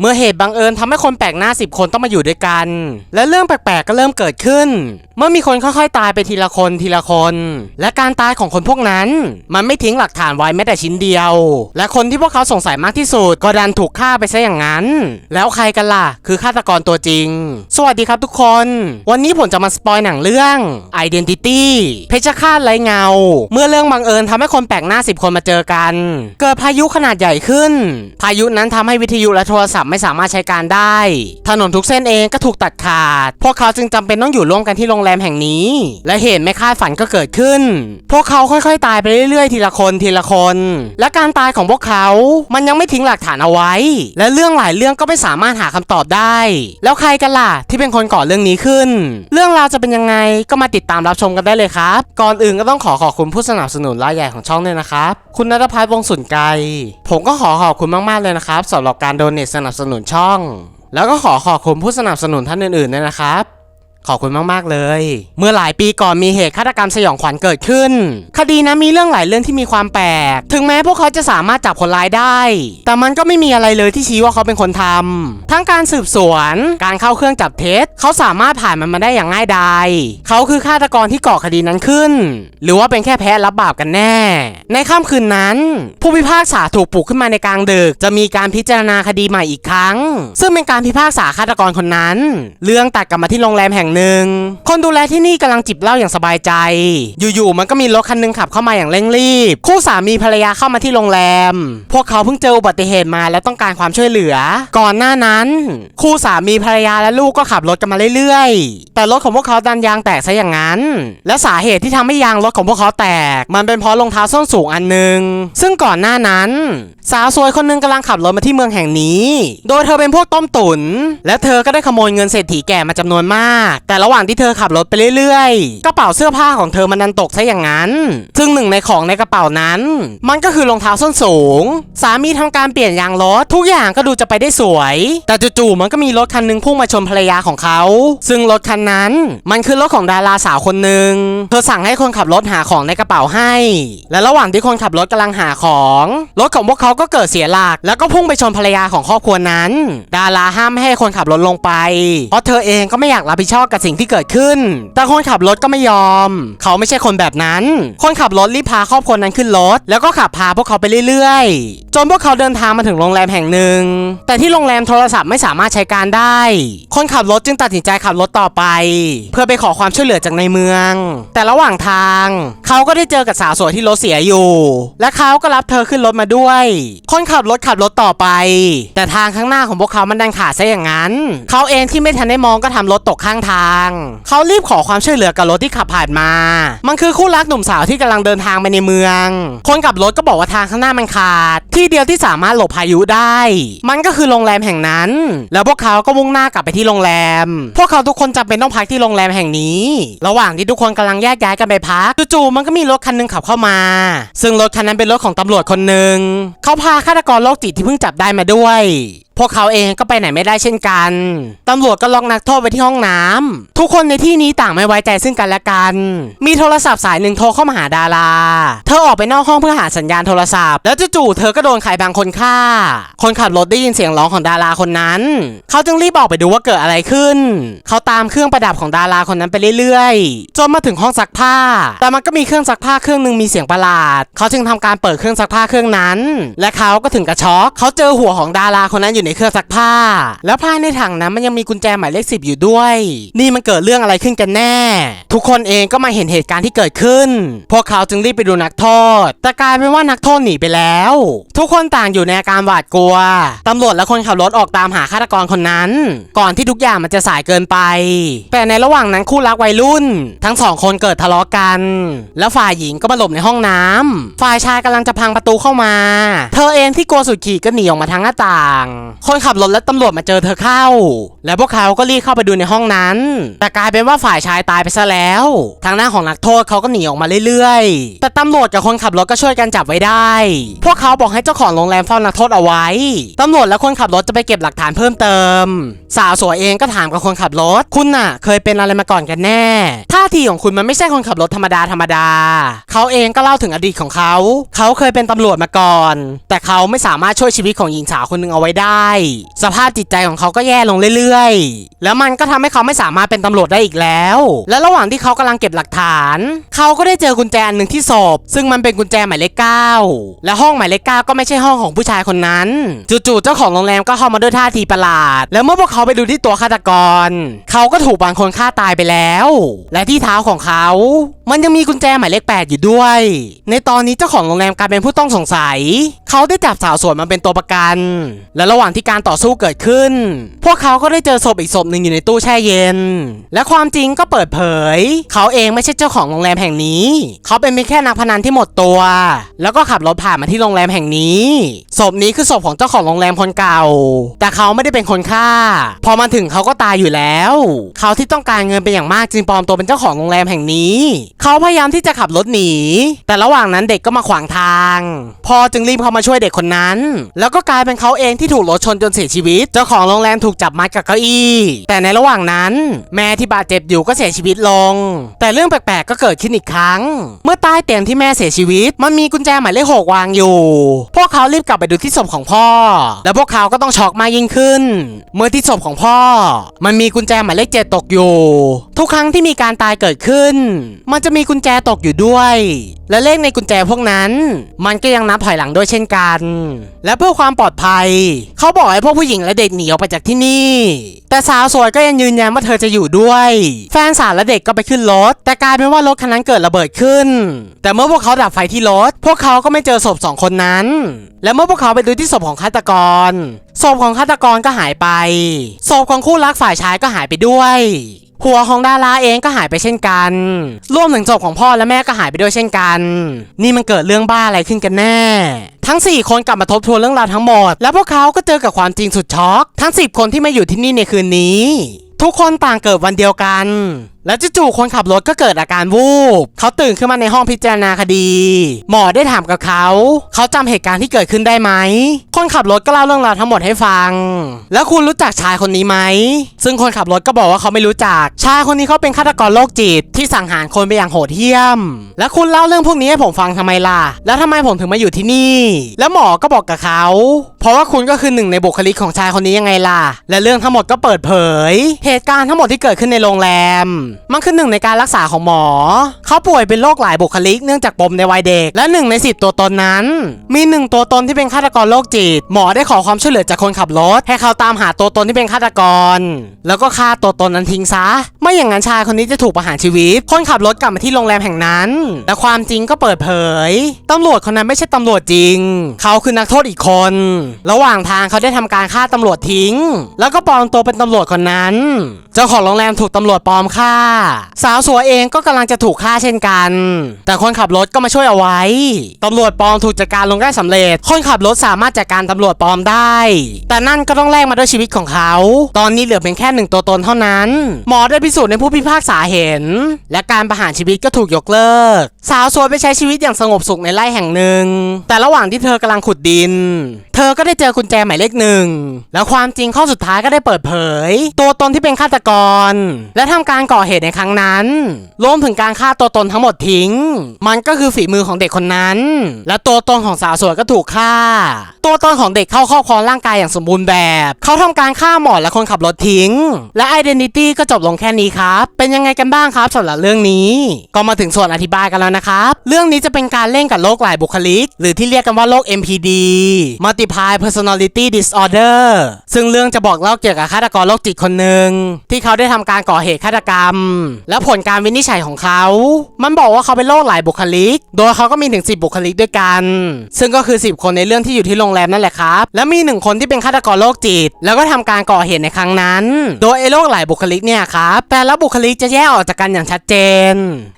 เมื่อเหตุบังเอิญทำให้คนแปลกหน้า 10 คนต้องมาอยู่ด้วยกัน และเรื่องแปลกๆก็เริ่มเกิดขึ้น เมื่อมีคนค่อยๆ ตายไปทีละคนทีละคน และการตายของคนพวกนั้น มันไม่ทิ้งหลักฐานไว้แม้แต่ชิ้นเดียว และคนที่พวกเขาสงสัยมากที่สุดก็ดันถูกฆ่าไปซะอย่างนั้น แล้วใครกันล่ะ คือฆาตกรตัวจริง สวัสดีครับทุกคน วันนี้ผมจะมาสปอยหนังเรื่อง Identity เพชฌฆาตไรเงา เมื่อเรื่องบังเอิญทำให้คนแปลกหน้า 10 คนมาเจอกัน เกิดพายุขนาดใหญ่ขึ้น พายุนั้นทำให้วิทยุและโทรศัพท์ไม่สามารถใช้การได้ ถนนทุกเส้นเองก็ถูกตัดขาด พวกเขาจึงจำเป็นต้องอยู่ร่วมกันที่โรงแรมแห่งนี้ และเหตุไม่คาดฝันก็เกิดขึ้น พวกเขาค่อยๆ ตายไปเรื่อยๆ ทีละคนทีละคน และการตายของพวกเขา มันยังไม่ทิ้งหลักฐานเอาไว้ และเรื่องหลายเรื่องก็ไม่สามารถหาคำตอบได้ แล้วใครกันล่ะที่เป็นคนก่อเรื่องนี้ขึ้น เรื่องราวจะเป็นยังไงก็มาติดตามรับชมกันได้เลยครับ ก่อนอื่นก็ต้องขอขอบคุณผู้สนับสนุนรายใหญ่ของช่องด้วยนะครับ คุณนัทพัฒน์วงศ์สุนไกรผมก็ขอขอบคุณมากๆเลยนะครับสำหรับการโดเนทสนับสนุนช่อง แล้วก็ขอขอบคุณผู้สนับสนุนท่านอื่นๆด้วยนะครับ ขอบคุณมากๆเลย เมื่อหลายปีก่อนมีเหตุฆาตกรรมสยองขวัญเกิดขึ้น คดีนั้นมีเรื่องหลายเรื่องที่มีความแปลก ถึงแม้พวกเขาจะสามารถจับคนร้ายได้ แต่มันก็ไม่มีอะไรเลยที่ชี้ว่าเขาเป็นคนทำทั้งการสืบสวน การเข้าเครื่องจับเท็จ เขาสามารถผ่านมันมาได้อย่างง่ายดาย เขาคือฆาตกรที่ก่อคดีนั้นขึ้น หรือว่าเป็นแค่แพ้รับบาปกันแน่ ในค่ำคืนนั้น ผู้พิพากษาถูกปลุกขึ้นมาในกลางดึก จะมีการพิจารณาคดีใหม่อีกครั้ง ซึ่งเป็นการพิพากษาฆาตกรคนนั้น เรื่องตัดกลับมาที่โรงแรมแห่งหนึ่งคนดูแลที่นี่กำลังจิบเหล้าอย่างสบายใจ อยู่ๆมันก็มีรถคันหนึงขับเข้ามาอย่างเร่งรีบ คู่สามีภรรยาเข้ามาที่โรงแรม พวกเขาเพิ่งเจออุบัติเหตุมาและต้องการความช่วยเหลือ ก่อนหน้านั้น คู่สามีภรรยาและลูกก็ขับรถกันมาเรื่อยๆ แต่รถของพวกเขาดันยางแตกซะอย่างนั้น และสาเหตุที่ทำให้ยางรถของพวกเขาแตก มันเป็นเพราะรองเท้าส้นสูงอันหนึงซึ่งก่อนหน้านั้น สาวสวยคนหนึงกำลังขับรถมาที่เมืองแห่งนี้ โดยเธอเป็นพวกต้มตุ๋นและเธอก็ได้ขโมยเงินเศรษฐีแก่มาจำนวนมากแต่ระหว่างที่เธอขับรถไปเรื่อยๆ กระเป๋าเสื้อผ้าของเธอมันดันตกซะอย่างนั้น ซึ่งหนึ่งในของในกระเป๋านั้น มันก็คือรองเท้าส้นสูง สามีทำการเปลี่ยนยางรถทุกอย่างก็ดูจะไปได้สวย แต่จู่ๆมันก็มีรถคันหนึงพุ่งมาชนภรรยาของเขา ซึ่งรถคันนั้น มันคือรถของดาราสาวคนหนึ่งเธอสั่งให้คนขับรถหาของในกระเป๋าให้ และระหว่างที่คนขับรถกำลังหาของรถของพวกเขาก็เกิดเสียหลัก แล้วก็พุ่งไปชนภรรยาของครอบครัวนั้น ดาราห้ามให้คนขับรถลงไป เพราะเธอเองก็ไม่อยากรับผิดชอบกับสิ่งที่เกิดขึ้น แต่คนขับรถก็ไม่ยอม เขาไม่ใช่คนแบบนั้น คนขับรถรีบพาครอบครัวนั้นขึ้นรถ แล้วก็ขับพาพวกเขาไปเรื่อยๆ จนพวกเขาเดินทางมาถึงโรงแรมแห่งหนึ่ง แต่ที่โรงแรมโทรศัพท์ไม่สามารถใช้การได้ คนขับรถจึงตัดสินใจขับรถต่อไป เพื่อไปขอความช่วยเหลือจากในเมือง แต่ระหว่างทาง เขาก็ได้เจอกับสาวสวยที่รถเสียอยู่ และเขาก็รับเธอขึ้นรถมาด้วย คนขับรถขับรถต่อไป แต่ทางข้างหน้าของพวกเขามันดันขาดซะอย่างนั้น เขาเองที่ไม่ทันได้มองก็ทำรถตกข้างทางเขารีบขอความช่วยเหลือกับรถที่ขับผ่านมา มันคือคู่รักหนุ่มสาวที่กำลังเดินทางไปในเมือง คนขับรถก็บอกว่าทางข้างหน้ามันขาด ที่เดียวที่สามารถหลบพายุได้ มันก็คือโรงแรมแห่งนั้น แล้วพวกเขาก็มุ่งหน้ากลับไปที่โรงแรม พวกเขาทุกคนจำเป็นต้องพักที่โรงแรมแห่งนี้ ระหว่างที่ทุกคนกำลังแยกย้ายกันไปพักจู่ๆมันก็มีรถคันหนึงขับเข้ามา ซึ่งรถคันนั้นเป็นรถของตำรวจคนหนึ่งเขาพาฆาตกรโรคจิตที่เพิ่งจับได้มาด้วย พวกเขาเองก็ไปไหนไม่ได้เช่นกันตำรวจก็ล็อกนักโทษไว้ที่ห้องน้ำทุกคนในที่นี้ต่างไม่ไว้ใจซึ่งกันและกัน มีโทรศัพท์สายหนึ่งโทรเข้ามาหาดารา เธอออกไปนอกห้องเพื่อหาสัญญาณโทรศัพท์ แล้วจู่ๆเธอก็โดนใครบางคนฆ่า คนขับรถได้ยินเสียงร้องของดาราคนนั้น เขาจึงรีบออกไปดูว่าเกิดอะไรขึ้น เขาตามเครื่องประดับของดาราคนนั้นไปเรื่อยๆ จนมาถึงห้องซักผ้า แต่มันก็มีเครื่องซักผ้าเครื่องหนึ่งมีเสียงประหลาด เขาจึงทำการเปิดเครื่องซักผ้าเครื่องนั้น และเขาก็ถึงกระช็อกเขาเจอหัวของดาราคนนั้นอยู่ในเครื่องซักผ้า แล้วภายในถังนั้นมันยังมีกุญแจหมายเลขสิบอยู่ด้วย นี่มันเกิดเรื่องอะไรขึ้นกันแน่ ทุกคนเองก็มาเห็นเหตุการณ์ที่เกิดขึ้น พวกเขาจึงรีบไปดูนักโทษ แต่กลายเป็นว่านักโทษหนีไปแล้ว ทุกคนต่างอยู่ในอาการหวาดกลัว ตำรวจและคนขับรถออกตามหาฆาตกรคนนั้น ก่อนที่ทุกอย่างมันจะสายเกินไป แต่ในระหว่างนั้นคู่รักวัยรุ่น ทั้งสองคนเกิดทะเลาะกัน แล้วฝ่ายหญิงก็มาหลบในห้องน้ำฝ่ายชายกำลังจะพังประตูเข้ามา เธอเองที่กลัวสุดขีดก็หนีออกมาทางหน้าต่างคนขับรถและตำรวจมาเจอเธอเข้า และพวกเขาก็รีบเข้าไปดูในห้องนั้น แต่กลายเป็นว่าฝ่ายชายตายไปซะแล้ว ทางหน้าของนักโทษเขาก็หนีออกมาเรื่อยๆ แต่ตำรวจกับคนขับรถก็ช่วยกันจับไว้ได้ พวกเขาบอกให้เจ้าของโรงแรมเฝ้านักโทษเอาไว้ ตำรวจและคนขับรถจะไปเก็บหลักฐานเพิ่มเติม สาวสวยเองก็ถามกับคนขับรถ คุณน่ะ เคยเป็นอะไรมาก่อนกันแน่ ท่าทีของคุณมันไม่ใช่คนขับรถธรรมดาธรรมดา เขาเองก็เล่าถึงอดีตของเขา เขาเคยเป็นตำรวจมาก่อน แต่เขาไม่สามารถช่วยชีวิตของหญิงสาวคนหนึ่งเอาไว้ได้สภาพจิตใจของเขาก็แย่ลงเรื่อยๆ แล้วมันก็ทำให้เขาไม่สามารถเป็นตำรวจได้อีกแล้ว และระหว่างที่เขากำลังเก็บหลักฐาน เขาก็ได้เจอกุญแจอันหนึ่งที่ศพซึ่งมันเป็นกุญแจหมายเลขเก้าและห้องหมายเลขเก้าก็ไม่ใช่ห้องของผู้ชายคนนั้น จู่ๆเจ้าของโรงแรมก็เข้ามาด้วยท่าทีประหลาด แล้วเมื่อพวกเขาไปดูที่ตัวฆาตกร เขาก็ถูกบางคนฆ่าตายไปแล้ว และที่เท้าของเขา มันยังมีกุญแจหมายเลขแปดอยู่ด้วย ในตอนนี้เจ้าของโรงแรมกลายเป็นผู้ต้องสงสัย เขาได้จับสาวสวยมาเป็นตัวประกัน และระหว่างที่การต่อสู้เกิดขึ้น พวกเขาก็ได้เจอศพอีกศพหนึ่งอยู่ในตู้แช่เย็น และความจริงก็เปิดเผย เขาเองไม่ใช่เจ้าของโรงแรมแห่งนี้ เขาเป็นเพียงแค่นักพนันที่หมดตัว แล้วก็ขับรถผ่านมาที่โรงแรมแห่งนี้ศพนี้คือศพของเจ้าของโรงแรมคนเก่า แต่เขาไม่ได้เป็นคนฆ่า พอมาถึงเขาก็ตายอยู่แล้ว เขาที่ต้องการเงินเป็นอย่างมากจึงปลอมตัวเป็นเจ้าของโรงแรมแห่งนี้ เขาพยายามที่จะขับรถหนี แต่ระหว่างนั้นเด็กก็มาขวางทาง พอจึงรีบเข้ามาช่วยเด็กคนนั้น แล้วก็กลายเป็นเขาเองที่ถูกรถชนจนเสียชีวิต เจ้าของโรงแรมถูกจับมัดกับเก้าอี้ แต่ในระหว่างนั้น แม่ที่บาดเจ็บอยู่ก็เสียชีวิตลง แต่เรื่องแปลกๆก็เกิดขึ้นอีกครั้ง เมื่อใต้เตียงที่แม่เสียชีวิต มันมีกุญแจหมายเลขหกวางอยู่ พวกเขารีบกลับไปดูที่ศพของพ่อ แล้วพวกเขาก็ต้องช็อกมากยิ่งขึ้น เมื่อที่ศพของพ่อ มันมีกุญแจหมายเลขเจ็ดตกอยู่ ทุกครั้งที่มีการตายเกิดขึ้น มันจะมีกุญแจตกอยู่ด้วย และเลขในกุญแจพวกนั้น มันก็ยังนับถอยหลังด้วยเช่นกัน และเพื่อความปลอดภัยเขาาบอกให้พวกผู้หญิงและเด็กหนีออกไปจากที่นี่ แต่สาวสวยก็ยังยืนยันว่าเธอจะอยู่ด้วย แฟนสาวและเด็กก็ไปขึ้นรถ แต่กลายเป็นว่ารถคันนั้นเกิดระเบิดขึ้น แต่เมื่อพวกเขาดับไฟที่รถ พวกเขาก็ไม่เจอศพสองคนนั้น และเมื่อพวกเขาไปดูที่ศพของฆาตกรศพของฆาตกรก็หายไปศพของคู่รักฝ่ายชายก็หายไปด้วย รัวของดาราเองก็หายไปเช่นกัน รวมถึงศพของพ่อและแม่ก็หายไปด้วยเช่นกัน นี่มันเกิดเรื่องบ้าอะไรขึ้นกันแน่ ทั้ง 4 คนกลับมาทบทวนเรื่องราวทั้งหมด แล้วพวกเขาก็เจอกับความจริงสุดช็อก ทั้ง 10 คนที่มาอยู่ที่นี่ในคืนนี้ ทุกคนต่างเกิดวันเดียวกัน แล้วจู่ๆคนขับรถก็เกิดอาการวูบ เขาตื่นขึ้นมาในห้องพิจารณาคดี หมอได้ถามกับเขา เขาจำเหตุการณ์ที่เกิดขึ้นได้ไหม คนขับรถก็เล่าเรื่องราวทั้งหมดให้ฟัง แล้วคุณรู้จักชายคนนี้ไหม ซึ่งคนขับรถก็บอกว่าเขาไม่รู้จัก ชายคนนี้เขาเป็นฆาตกรโรคจิตที่สังหารคนไปอย่างโหดเหี้ยม แล้วคุณเล่าเรื่องพวกนี้ให้ผมฟังทำไมล่ะ แล้วทำไมผมถึงมาอยู่ที่นี่ แล้วหมอก็บอกกับเขา เพราะว่าคุณก็คือหนึ่งในบุคลิกของชายคนนี้ยังไงล่ะ และเรื่องทั้งหมดก็เปิดเผย เหตุการณ์ทั้งหมดที่เกิดขึ้นในโรงแรมมันคือหนึ่งในการรักษาของหมอ เขาป่วยเป็นโรคหลายบุคลิกเนื่องจากปมในวัยเด็ก และหนึ่งในสิบตัวตนนั้น มีหนึ่งตัวตนที่เป็นฆาตกรโรคจิต หมอได้ขอความช่วยเหลือจากคนขับรถ ให้เขาตามหาตัวตนที่เป็นฆาตกร แล้วก็ฆ่าตัวตนนั้นทิ้งซะ ไม่อย่างนั้นชายคนนี้จะถูกประหารชีวิต คนขับรถกลับมาที่โรงแรมแห่งนั้นแต่ความจริงก็เปิดเผยตำรวจคนนั้นไม่ใช่ตำรวจจริง เขาคือนักโทษอีกคน ระหว่างทางเขาได้ทำการฆ่าตำรวจทิ้ง แล้วก็ปลอมตัวเป็นตำรวจคนนั้น เจ้าของโรงแรมถูกตำรวจปลอมฆ่าสาวสวยเองก็กำลังจะถูกฆ่าเช่นกัน แต่คนขับรถก็มาช่วยเอาไว้ตำรวจปลอมถูกจัดการลงได้สำเร็จ คนขับรถสามารถจัดการตำรวจปลอมได้ แต่นั่นก็ต้องแลกมาด้วยชีวิตของเขา ตอนนี้เหลือเพียงแค่หนึ่งตัวตนเท่านั้น หมอได้พิสูจน์ในผู้พิพากษาเห็น และการประหารชีวิตก็ถูกยกเลิก สาวสวยไปใช้ชีวิตอย่างสงบสุขในไร่แห่งหนึ่ง แต่ระหว่างที่เธอกำลังขุดดิน เธอก็ได้เจอกุญแจหมายเลขหนึ่ง แล้วความจริงข้อสุดท้ายก็ได้เปิดเผย ตัวตนที่เป็นฆาตกร และทำการก่อเหตุในครั้งนั้นรวมถึงการฆ่าตัวตนทั้งหมดทิ้ง มันก็คือฝีมือของเด็กคนนั้น และตัวตนของสาวสวยก็ถูกฆ่า ตัวตนของเด็กเข้าครอบครองร่างกายอย่างสมบูรณ์แบบ เขาทำการฆ่าหมอและคนขับรถทิ้ง และ Identity ก็จบลงแค่นี้ครับ เป็นยังไงกันบ้างครับสำหรับเรื่องนี้ ก็มาถึงส่วนอธิบายกันแล้วนะครับ เรื่องนี้จะเป็นการเล่นกับโรคหลายบุคลิก หรือที่เรียกกันว่าโรค MPD Multiple Personality Disorder ซึ่งเรื่องจะบอกเล่าเกี่ยวกับฆาตกรโรคจิตคนหนึ่งที่เขาได้ทำการก่อเหตุฆาตกรรมและผลการวินิจฉัยของเขา มันบอกว่าเขาเป็นโรคหลายบุคลิก โดยเขาก็มีถึง 10 บุคลิกด้วยกัน ซึ่งก็คือ 10 คนในเรื่องที่อยู่ที่โรงแรมนั่นแหละครับ และมีหนึ่งคนที่เป็นฆาตกรโรคจิต แล้วก็ทำการก่อเหตุในครั้งนั้น โดยไอ้โรคหลายบุคลิกเนี่ยครับแต่ละบุคลิกจะแยกออกจากกันอย่างชัดเจน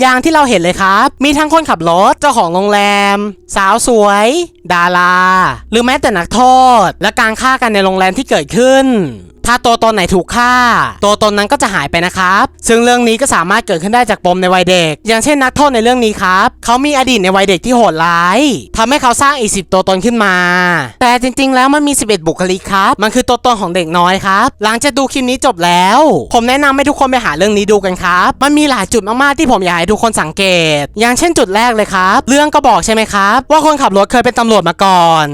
อย่างที่เราเห็นเลยครับ มีทั้งคนขับรถเจ้าของโรงแรม สาวสวย ดารา หรือแม้แต่นักโทษ และการฆ่ากันในโรงแรมที่เกิดขึ้นถ้าตัวตนไหนถูกฆ่า ตัวตนนั้นก็จะหายไปนะครับ ซึ่งเรื่องนี้ก็สามารถเกิดขึ้นได้จากปมในวัยเด็ก อย่างเช่นนักโทษในเรื่องนี้ครับ เขามีอดีตในวัยเด็กที่โหดร้ายทำให้เขาสร้างอีกสิบตัวตนขึ้นมา แต่จริง ๆ แล้วมันมี 11 บุคลิกครับ มันคือตัวตนของเด็กน้อยครับ หลังจากดูคลิปนี้จบแล้ว ผมแนะนำให้ทุกคนไปหาเรื่องนี้ดูกันครับ มันมีหลายจุดมากๆที่ผมอยากให้ทุกคนสังเกต อย่างเช่นจุดแรกเลยครับ เรื่องก็บอกใช่ไหมครับ ว่าคนขับรถเคยเป็นตำรวจมาก่อน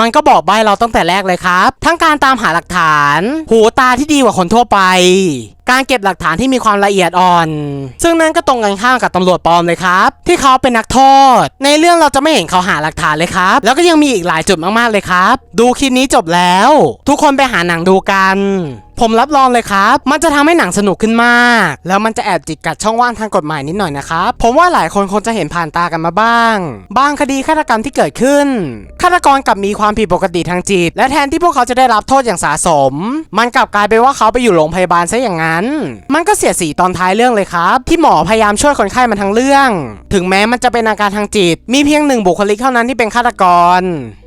มันก็บอกใบเราตั้งแต่แรกเลยครับ ทั้งการตามหาหลักฐานหตาที่ดีกว่าคนทั่วไปการเก็บหลักฐานที่มีความละเอียดอ่อน ซึ่งนั่นก็ตรงกันข้ามกับตำรวจปลอมเลยครับ ที่เขาเป็นนักโทษ ในเรื่องเราจะไม่เห็นเขาหาหลักฐานเลยครับ แล้วก็ยังมีอีกหลายจุดมากๆเลยครับ ดูคลิปนี้จบแล้ว ทุกคนไปหาหนังดูกัน ผมรับรองเลยครับ มันจะทำให้หนังสนุกขึ้นมาก แล้วมันจะแอบจิกกัดช่องว่างทางกฎหมายนิดหน่อยนะครับ ผมว่าหลายคนคงจะเห็นผ่านตากันมาบ้าง บางคดีฆาตกรรมที่เกิดขึ้น ฆาตกรกลับมีความผิดปกติทางจิต และแทนที่พวกเขาจะได้รับโทษอย่างสาสม มันกลับกลายเป็นว่าเขาไปอยู่โรงพยาบาลซะอย่างนั้นมันก็เสียสีตอนท้ายเรื่องเลยครับ ที่หมอพยายามช่วยคนไข้มันทั้งเรื่อง ถึงแม้มันจะเป็นอาการทางจิต มีเพียงหนึ่งบุคลิกเท่านั้นที่เป็นฆาตกร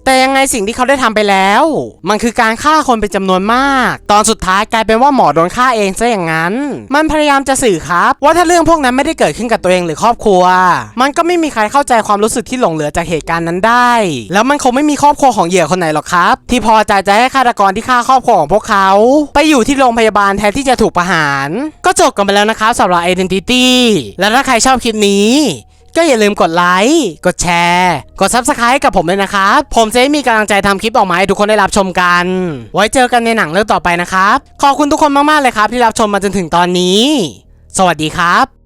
แต่ยังไงสิ่งที่เขาได้ทำไปแล้ว มันคือการฆ่าคนเป็นจำนวนมาก ตอนสุดท้ายกลายเป็นว่าหมอโดนฆ่าเองซะอย่างนั้น มันพยายามจะสื่อครับ ว่าถ้าเรื่องพวกนั้นไม่ได้เกิดขึ้นกับตัวเองหรือครอบครัว มันก็ไม่มีใครเข้าใจความรู้สึกที่หลงเหลือจากเหตุการณ์นั้นได้ แล้วมันคงไม่มีครอบครัวของเหยื่อคนไหนหรอกครับ ที่พอใจจะให้ฆาตกรที่ฆ่าครอบครัวของพวกเขา ไปอยู่ที่โรงพยาบาลแทนที่จะถูกประหาร ก็จบกันไปแล้วนะครับสำหรับ Identity และถ้าใครชอบคลิปนี้ ก็อย่าลืมกดไลค์ กดแชร์ กด subscribe กับผมด้วยนะครับ ผมจะได้มีกำลังใจทำคลิปออกมาให้ทุกคนได้รับชมกัน ไว้เจอกันในหนังเรื่องต่อไปนะครับ ขอบคุณทุกคนมากๆเลยครับที่รับชมมาจนถึงตอนนี้ สวัสดีครับ